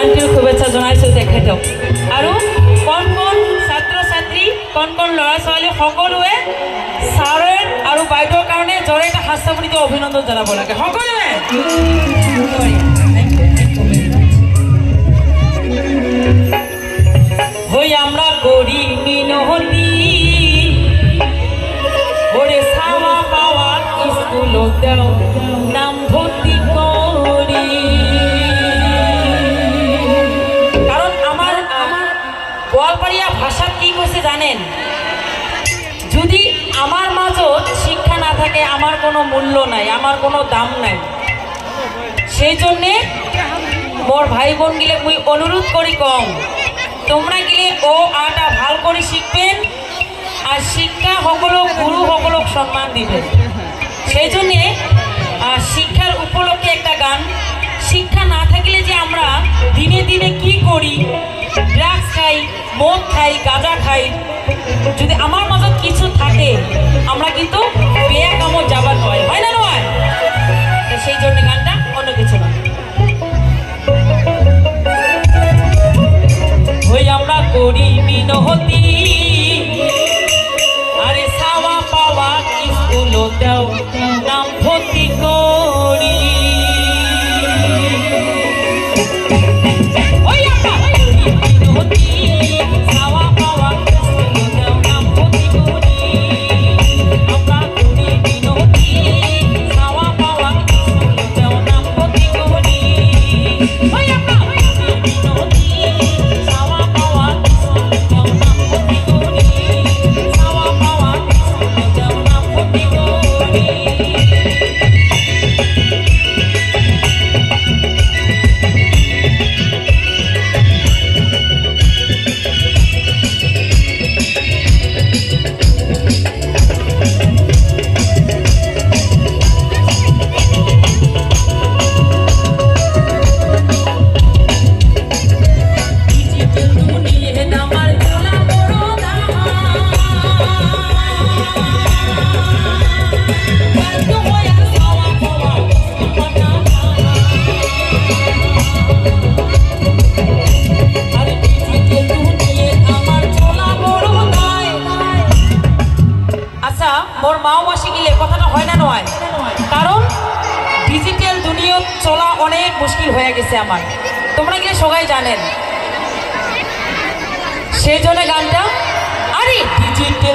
আন্টিৰ শুভেচ্ছা জনাইছোঁ তেখেতক আৰু কণ কণ ছাত্ৰ ছাত্ৰী কণ কণ ল'ৰা ছোৱালী সকলোৱে ছাৰে আৰু বাইদেউৰ কাৰণে জৰে এটা হাস্যৱনীত অভিনন্দন জনাব লাগে। সকলোৱে! হই আমরা করি মিনতি ওরে সাওয়া পাওয়া স্কুল নাম ভর্তি গোয়ালপাড়িয়া ভাষা কি কইছে জানেন? যদি আমার মাজত শিক্ষা না থাকে, আমার কোনো মূল্য নাই, আমার কোনো দাম নাই। সেই জন্যে মোর ভাই বোন গিলে মুই অনুরোধ করি কম। তোমরা গিলে ও আটা ভালো করে শিখবেন, আর শিক্ষা সকলক, গুরু সকলক সম্মান দিবেন। সেই জন্যে শিক্ষার উপলক্ষে একটা গান। শিক্ষা না থাকলে যে আমরা দিনে দিনে কি করি? খাই, মদ খাই, গাঁজা খাই, যদি আমার মাজত কিছু থাকে, আমরা কিন্তু বেয়া কামত যাবার নয় হয় না নয়? সেই জন্য গানটা অন্য কিছু না। ওই আমরা করি মিনহতি আরে সাওয়া পাওয়া স্কুল দেও? নয়। কারণ ডিজিটাল দুনিয়া চলা অনেক মুশকিল হয়ে গেছে আমার। তোমরা কি সবাই জানেন? সেই জন্য গানটা, আরে ডিজিটাল